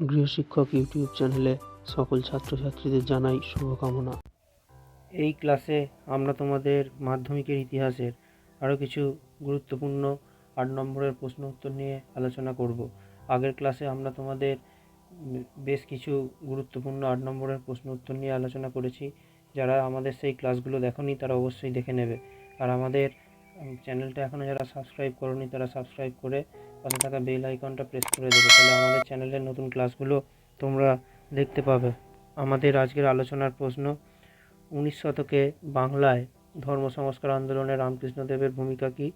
গৃহশিক্ষক YouTube চ্যানেলে সকল ছাত্রছাত্রীদের জানাই শুভকামনা। এই ক্লাসে আমরা তোমাদের মাধ্যমিকের ইতিহাসের আরও কিছু গুরুত্বপূর্ণ আট নম্বরের প্রশ্ন উত্তর নিয়ে আলোচনা করব। আগের ক্লাসে আমরা তোমাদের বেশ কিছু গুরুত্বপূর্ণ আট নম্বরের প্রশ্ন উত্তর নিয়ে আলোচনা করেছি। যারা আমাদের সেই ক্লাসগুলো দেখোনি তারা অবশ্যই দেখে নেবে। আর আমাদের চ্যানেলটা এখনও যারা সাবস্ক্রাইব করোনি, তারা সাবস্ক্রাইব করে পাশে থাকা বেল আইকনটা প্রেস করে দেবে। তাহলে আমাদের চ্যানেলের নতুন ক্লাসগুলো তোমরা দেখতে পাবে। আমাদের আজকের আলোচনার প্রশ্ন, উনিশ শতকে বাংলায় ধর্ম সংস্কার আন্দোলনে রামকৃষ্ণদেবের ভূমিকা কি?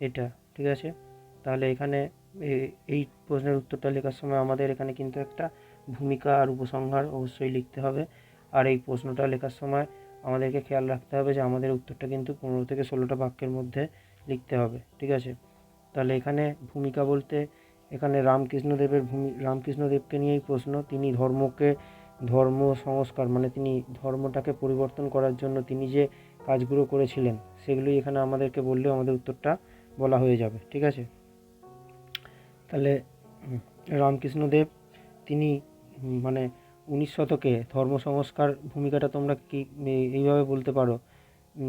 এটা, ঠিক আছে? তাহলে এখানে এই প্রশ্নের উত্তরটা লেখার সময় আমাদের এখানে কিন্তু একটা ভূমিকা আর উপসংহার অবশ্যই লিখতে হবে। আর এই প্রশ্নটা লেখার সময় আমাদেরকে খেয়াল রাখতে হবে যে আমাদের উত্তরটা কিন্তু পনেরো থেকে ষোলোটা বাক্যের মধ্যে লিখতে হবে, ঠিক আছে? তাহলে এখানে ভূমিকা বলতে, এখানে রামকৃষ্ণদেবের ভূমি, রামকৃষ্ণদেবকে নিয়েই প্রশ্ন, তিনি ধর্মকে, ধর্ম সংস্কার মানে তিনি ধর্মটাকে পরিবর্তন করার জন্য তিনি যে কাজগুলো করেছিলেন, সেগুলোই এখানে আমাদেরকে বললেও আমাদের উত্তরটা বলা হয়ে যাবে, ঠিক আছে? তাহলে রামকৃষ্ণদেব, তিনি মানে উনিশ শতকে ধর্ম সংস্কার ভূমিকাটা তোমরা কি এইভাবে বলতে পারো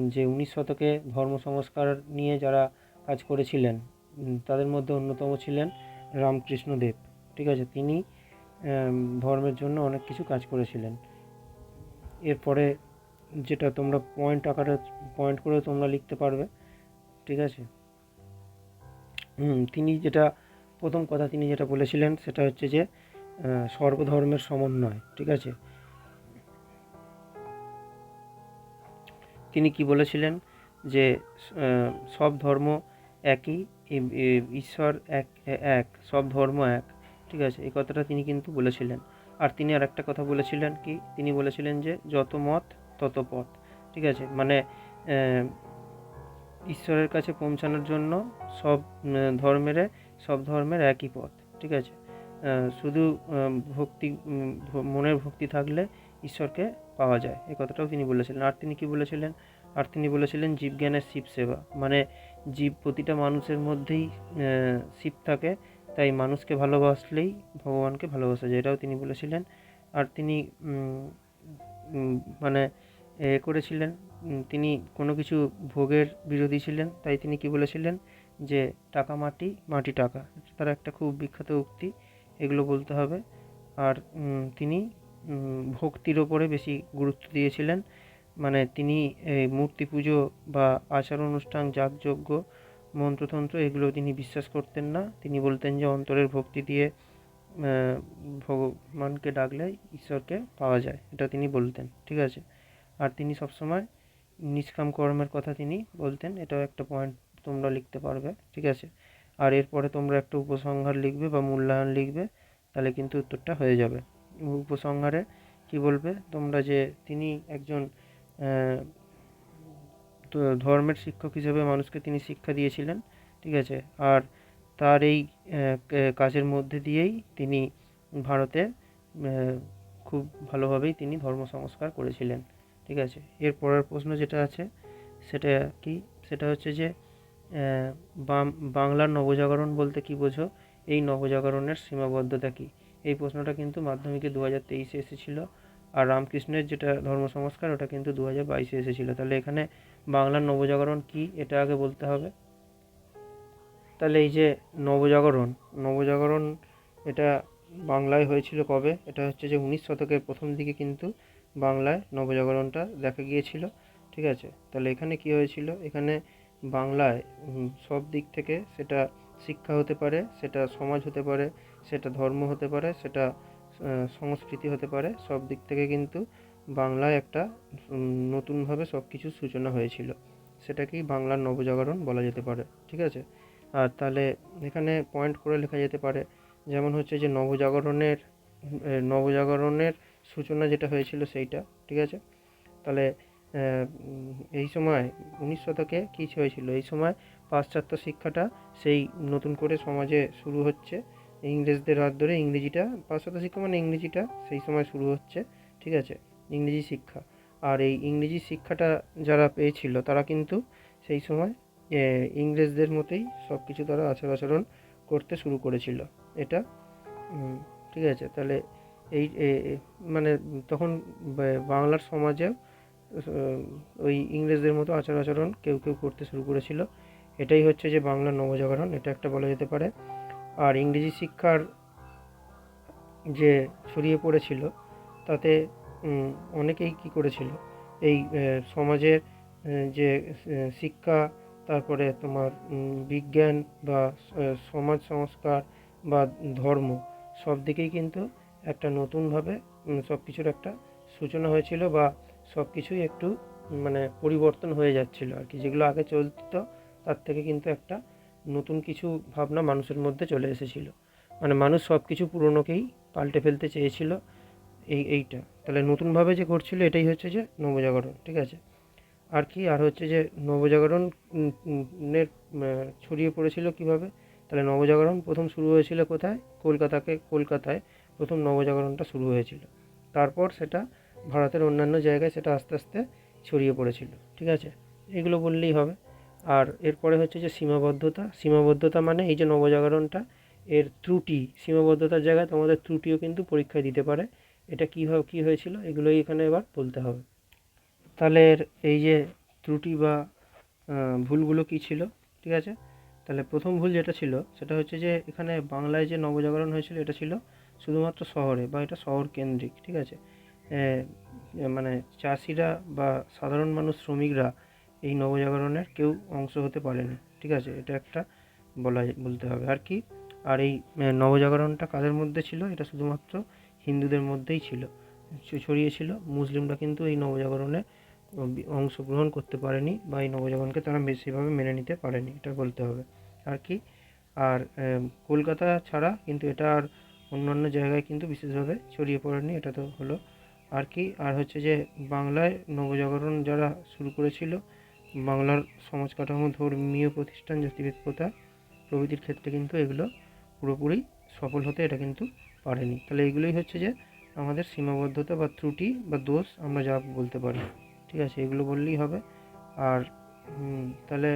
যে উনিশ শতকে ধর্ম সংস্কার নিয়ে যারা কাজ করেছিলেন তাদের মধ্যে অন্যতম ছিলেন রামকৃষ্ণদেব ঠিক আছে? তিনি ধর্মের জন্য অনেক কিছু কাজ করেছিলেন। এরপরে যেটা তোমরা পয়েন্ট আকারে পয়েন্ট করে তোমরা লিখতে পারবে, ঠিক আছে? তিনি যেটা, প্রথম কথা তিনি যেটা বলেছিলেন, সেটা হচ্ছে যে সর্বধর্মের সমন্বয়, ঠিক আছে? তিনি কি বলেছিলেন? যে সব ধর্ম একই ঈশ্বর এক এক, সব ধর্ম এক, ঠিক আছে? এই কথাটা তিনি কিন্তু বলেছিলেন। আর তিনি আর একটা কথা বলেছিলেন কি? তিনি বলেছিলেন যে, যত মত, তত পথ, ঠিক আছে? মানে ঈশ্বরের কাছে পৌঁছানোর জন্য সব ধর্মের সব ধর্মের একই পথ, ঠিক আছে? শুধু ভক্তি মনের ভক্তি থাকলে ঈশ্বরকে পাওয়া যায়। এই কথাটাও তিনি বলেছিলেন। আর তিনি কী বলেছিলেন? আর তিনি বলেছিলেন জীবজ্ঞানের শিব সেবা। মানে জীব প্রতিটা মানুষের মধ্যেই শিব থাকে, তাই মানুষকে ভালোবাসলেই ভগবানকে ভালোবাসা যায়। এটাও তিনি বলেছিলেন। আর তিনি মানে এ করেছিলেন তিনি কোনো কিছু ভোগের বিরোধী ছিলেন, তাই তিনি কি বলেছিলেন? যে, টাকা মাটি মাটি টাকা। তার একটা খুব বিখ্যাত উক্তি। এগুলো বলতে হবে। আর তিনি ভক্তির ওপরে বেশি গুরুত্ব দিয়েছিলেন। মানে তিনি এই মূর্তি পুজো বা আচার অনুষ্ঠান যাগযজ্ঞ মন্ত্রতন্ত্র এগুলো তিনি বিশ্বাস করতেন না। তিনি বলতেন যে অন্তরের ভক্তি দিয়ে ভগবানকে ডাকলে ঈশ্বরকে পাওয়া যায়। এটা তিনি বলতেন, ঠিক আছে? আর তিনি সবসময় নিষ্কাম কর্মের কথা তিনি বলতেন। এটাও একটা পয়েন্ট তোমরা লিখতে পারবে, ঠিক আছে? আর এরপরে তোমরা একটা উপসংহার লিখবে বা মূল্যায়ন লিখবে, তাহলে কিন্তু উত্তরটা হয়ে যাবে। উপসংহারে কি বলবে? তোমরা যে তিনি একজন ধর্মের শিক্ষক হিসেবে মানুষকে তিনি শিক্ষা দিয়েছিলেন, ঠিক আছে? আর তার এই কাজের মধ্যে দিয়েই তিনি ভারতে খুব ভালোভাবেই তিনি ধর্ম সংস্কার করেছিলেন, ঠিক আছে? এর পরের প্রশ্ন যেটা আছে, সেটা কি? সেটা হচ্ছে যে বাংলার নবজাগরণ বলতে কি বোঝো? এই নবজাগরণের সীমাবদ্ধতা কি? এই প্রশ্নটা কিন্তু মাধ্যমিকে দু হাজার তেইশে এসেছিল আর রামকৃষ্ণের যেটা ধর্ম সংস্কার, ওটা কিন্তু দু হাজার বাইশে এসেছিল। তাহলে এখানে বাংলার নবজাগরণ কি? এটা আগে বলতে হবে। তাহলে এই যে নবজাগরণ নবজাগরণ এটা বাংলায় হয়েছিল কবে? এটা হচ্ছে যে উনিশ শতকের প্রথম দিকে কিন্তু বাংলায় নবজাগরণটা দেখা গিয়েছিল। ঠিক আছে? তাহলে এখানে কি হয়েছিল? এখানে বাংলায় সব দিক থেকে সেটা শিক্ষা হতে পারে, সেটা সমাজ হতে পারে, সেটা ধর্ম হতে পারে, সেটা সংস্কৃতি হতে পারে, সব দিক থেকে কিন্তু বাংলায় একটা নতুনভাবে সব কিছুর সূচনা হয়েছিল। সেটাকেই বাংলার নবজাগরণ বলা যেতে পারে, ঠিক আছে? আর তাহলে এখানে পয়েন্ট করে লেখা যেতে পারে, যেমন হচ্ছে যে নবজাগরণের নবজাগরণের সূচনা যেটা হয়েছিল সেইটা, ঠিক আছে? তাহলে এই সময় উনিশ শতকে কী হয়েছিল? এই সময় পাশ্চাত্য শিক্ষাটা সেই নতুন করে সমাজে শুরু হচ্ছে। ইংরেজদের হাত ধরে ইংরেজিটা, পাশ্চাত্য শিক্ষা মানে ইংরেজিটা সেই সময় শুরু হচ্ছে, ঠিক আছে? ইংরেজি শিক্ষা। আর এই ইংরেজি শিক্ষাটা যারা পেয়েছিল, তারা কিন্তু সেই সময় ইংরেজদের মতোই সব কিছু তারা আচার আচরণ করতে শুরু করেছিল। এটা ঠিক আছে? তাহলে এই মানে তখন বাংলার সমাজে ওই ইংরেজদের মতো আচার আচরণ কেউ কেউ করতে শুরু করেছিল। এটাই হচ্ছে যে বাংলার নবজাগরণ, এটা একটা বলা যেতে পারে। আর ইংরেজি শিক্ষার যে ছড়িয়ে পড়েছিল, তাতে অনেকেই কী করেছিল? এই সমাজের যে শিক্ষা, তারপরে তোমার বিজ্ঞান বা সমাজ সংস্কার বা ধর্ম, সব দিকেই কিন্তু একটা নতুনভাবে সব কিছুর একটা সূচনা হয়েছিল বা সব কিছুই একটু মানে পরিবর্তন হয়ে যাচ্ছিল আর কি। যেগুলো আগে চলতো তার থেকে কিন্তু একটা নতুন কিছু ভাবনা মানুষের মধ্যে চলে এসেছিল। মানে মানুষ সব কিছু পুরনোকেই পাল্টে ফেলতে চেয়েছিল এই এইটা। তাহলে নতুনভাবে যে করছিল এটাই হচ্ছে যে নবজাগরণ ঠিক আছে? আর কি আর হচ্ছে যে নবজাগরণ উম, উম, এর আহ, ছড়িয়ে পড়েছিল কীভাবে? তাহলে নবজাগরণ প্রথম শুরু হয়েছিল কোথায়? কলকাতাকে কলকাতায় প্রথম নবজাগরণটা শুরু হয়েছিল। তারপর সেটা ভারতের অন্যান্য জায়গায় সেটা আস্তে আস্তে ছড়িয়ে পড়েছিল, ঠিক আছে? এগুলো বললেই হবে। আর এরপরে হচ্ছে যে সীমাবদ্ধতা সীমাবদ্ধতা মানে এই যে নবজাগরণটা, এর ত্রুটি, সীমাবদ্ধতার জায়গায় তোমাদের ত্রুটিও কিন্তু পরীক্ষায় দিতে পারে। এটা কীভাবে কী হয়েছিল এগুলোই এখানে এবার বলতে হবে। তাহলে এর এই যে ত্রুটি বা ভুলগুলো কী ছিল, ঠিক আছে? তাহলে প্রথম ভুল যেটা ছিল, সেটা হচ্ছে যে এখানে বাংলায় যে নবজাগরণ হয়েছিল, এটা ছিল শুধুমাত্র শহরে বা এটা শহর কেন্দ্রিক, ঠিক আছে? মানে চাষিরা বা সাধারণ মানুষ, শ্রমিকরা এই নবজাগরণের কেউ অংশ হতে পারেনি। ঠিক আছে? এটা একটা বলা বলতে হবে। আর কি? আর এই নবজাগরণটা কাদের মধ্যে ছিল? এটা শুধুমাত্র হিন্দুদের মধ্যেই ছিল। ছড়িয়েছিল মুসলিমরা কিন্তু এই নবজাগরণে অংশগ্রহণ করতে পারেনি বা এই নবজাগরণকে তারা বেশিভাবে মেনে নিতে পারেনি। এটা বলতে হবে। আর কি? আর কলকাতা ছাড়া কিন্তু এটা আর অন্যান্য জায়গায় কিন্তু বিশেষভাবে ছড়িয়ে পড়েনি। এটা তো হলো আর কি, আর হচ্ছে যে বাংলায় নবজাগরণ যারা শুরু করেছিল, বাংলার সমাজ কাঠামো ধর্মীয় প্রতিষ্ঠান, জাতিভেদ প্রথা প্রভৃতির ক্ষেত্রে কিন্তু এগুলো পুরোপুরি সফল হতে এটা কিন্তু পারেনি। তাহলে এগুলোই হচ্ছে যে আমাদের সীমাবদ্ধতা বা ত্রুটি বা দোষ আমরা যা বলতে পারি, ঠিক আছে? এগুলো বললেই হবে। আর তাহলে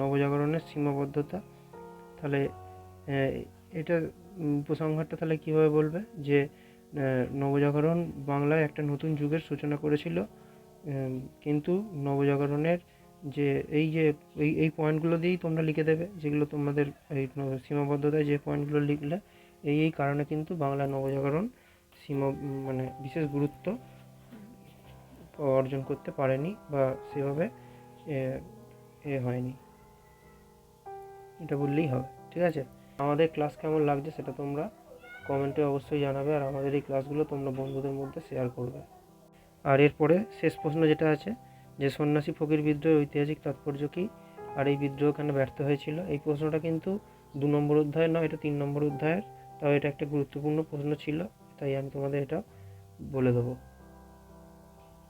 নবজাগরণের সীমাবদ্ধতা, তাহলে এটা উপসংহারটা তাহলে কীভাবে বলবে? যে নবজাগরণ বাংলায় একটা নতুন যুগের সূচনা করেছিল। কিন্তু নবজাগরণের যে এই যে, এই এই পয়েন্টগুলো দিয়েই তোমরা লিখে দেবে, যেগুলো তোমাদের এই সীমাবদ্ধতায় যে পয়েন্টগুলো লিখলে, এই এই কারণে কিন্তু বাংলা নবজাগরণ সীমা মানে বিশেষ গুরুত্ব অর্জন করতে পারেনি বা সেভাবে এ হয়নি। এটা বললেই হবে, ঠিক আছে? আমাদের ক্লাস কেমন লাগছে সেটা তোমরা কমেন্টে অবশ্যই জানাবে আর আমাদের এই ক্লাসগুলো তোমরা বন্ধুদের মধ্যে শেয়ার করবে। আর এরপরে শেষ প্রশ্ন যেটা আছে, যে সন্ন্যাসী ফকির বিদ্রোহের ঐতিহাসিক তাৎপর্য কী? আর এই বিদ্রোহ কেন ব্যর্থ হয়েছিল? এই প্রশ্নটা কিন্তু দু নম্বর অধ্যায়ের নয়, এটা তিন নম্বর অধ্যায়ের, তাও এটা একটা গুরুত্বপূর্ণ প্রশ্ন ছিল, তাই আমি তোমাদের এটা বলে দেবো।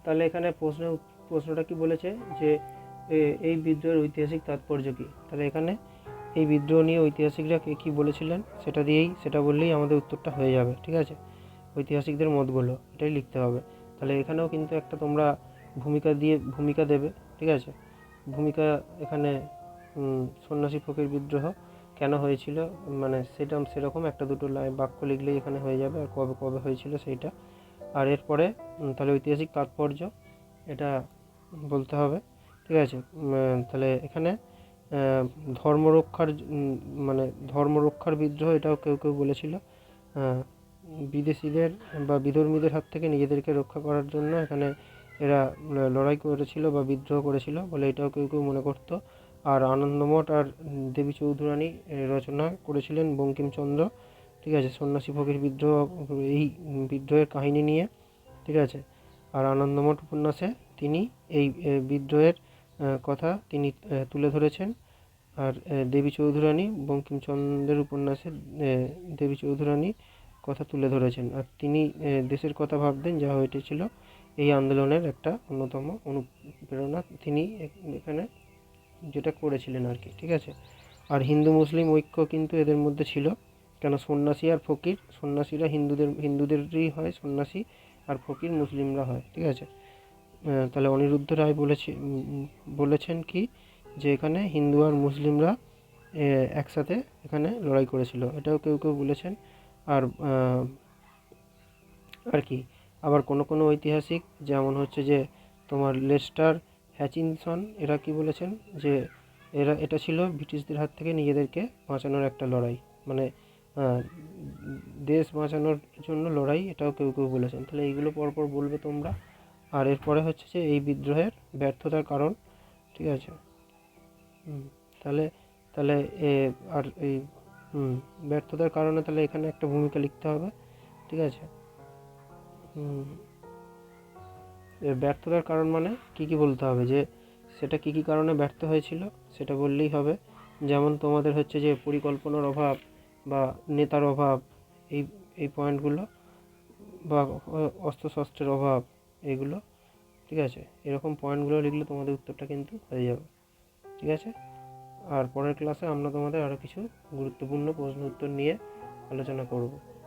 তাহলে এখানে প্রশ্ন, প্রশ্নটা কি বলেছে? যে এই বিদ্রোহের ঐতিহাসিক তাৎপর্য কী? তাহলে এখানে এই বিদ্রোহ নিয়ে ঐতিহাসিকরা কে কী বলেছিলেন সেটা দিয়েই, সেটা বললেই আমাদের উত্তরটা হয়ে যাবে, ঠিক আছে? ঐতিহাসিকদের মতগুলো এটাই লিখতে হবে। তাহলে এখানেও কিন্তু একটা তোমরা ভূমিকা দিয়ে, ভূমিকা দেবে, ঠিক আছে? ভূমিকা এখানে সন্ন্যাসী ফকির বিদ্রোহ কেন হয়েছিল? মানে সেটা, সেরকম একটা দুটো লাইন বাক্য লিখলেই এখানে হয়ে যাবে, আর কবে কবে হয়েছিল সেইটা। আর এরপরে তাহলে ঐতিহাসিক তাৎপর্য, এটা বলতে হবে, ঠিক আছে? তাহলে এখানে ধর্মরক্ষার মানে ধর্মরক্ষার বিদ্রোহ এটাও কেউ কেউ বলেছিল। বিদেশিদের বা বিধর্মীদের হাত থেকে নিজেদেরকে রক্ষা করার জন্য এখানে এরা লড়াই করেছিল বা বিদ্রোহ করেছিল বলে এটাও কেউ কেউ মনে করতো। আর আনন্দমঠ আর দেবী চৌধুরানী রচনা করেছিলেন বঙ্কিমচন্দ্র, ঠিক আছে? সন্ন্যাসী ফকির বিদ্রোহ, এই বিদ্রোহের কাহিনী নিয়ে, ঠিক আছে? আর আনন্দমঠ উপন্যাসে তিনি এই বিদ্রোহের কথা তিনি তুলে ধরেছেন। আর দেবী চৌধুরানী, বঙ্কিমচন্দ্রের উপন্যাসে দেবী চৌধুরানী কথা তুলে ধরেছেন। আর তিনি দেশের কথা ভাবতেন, যা হয়েছিল এই আন্দোলনের একটা অন্যতম অনুপ্রেরণা। তিনি এখানে যেটা করেছিলেন আর কি, ঠিক আছে? আর হিন্দু মুসলিম ঐক্য কিন্তু এদের মধ্যে ছিল। কেন সন্ন্যাসী আর ফকির? সন্ন্যাসীরা হিন্দুদের, হিন্দুদেরই হয়, সন্ন্যাসী আর ফকির মুসলিমরা হয়, ঠিক আছে? তাহলে অনিরুদ্ধ রায় বলেছে বলেছেন কি যে এখানে হিন্দু আর মুসলিমরা একসাথে এখানে লড়াই করেছিল। এটাও কেউ কেউ বলেছেন। আর আর কি? আবার কোনো কোনো ঐতিহাসিক, যেমন হচ্ছে যে তোমার লেস্টার হ্যাচিনসন, এরা কি বলেছেন? যে এরা, এটা ছিল ব্রিটিশদের হাত থেকে নিজেদেরকে বাঁচানোর একটা লড়াই। মানে দেশ বাঁচানোর জন্য লড়াই, এটাও কেউ কেউ বলেছেন। তাহলে এইগুলো পরপর বলবে তোমরা। আর এরপরে হচ্ছে যে এই বিদ্রোহের ব্যর্থতার কারণ, ঠিক আছে? তাহলে তাহলে এ, আর এই ব্যর্থতার কারণে তাহলে এখানে একটা ভূমিকা লিখতে হবে, ঠিক আছে? ব্যর্থতার কারণ মানে কি কি বলতে হবে? যে সেটা কি কি কারণে ব্যর্থ হয়েছিল সেটা বললেই হবে। যেমন তোমাদের হচ্ছে যে পরিকল্পনার অভাব বা নেতার অভাব, এই এই পয়েন্টগুলো বা অস্ত্রশস্ত্রের অভাব এগুলো, ঠিক আছে? এরকম পয়েন্টগুলো লিখলে তোমাদের উত্তরটা কিন্তু হয়ে যাবে, ঠিক আছে? আর পরের ক্লাসে আমরা তোমাদের আরও কিছু গুরুত্বপূর্ণ প্রশ্ন উত্তর নিয়ে আলোচনা করব।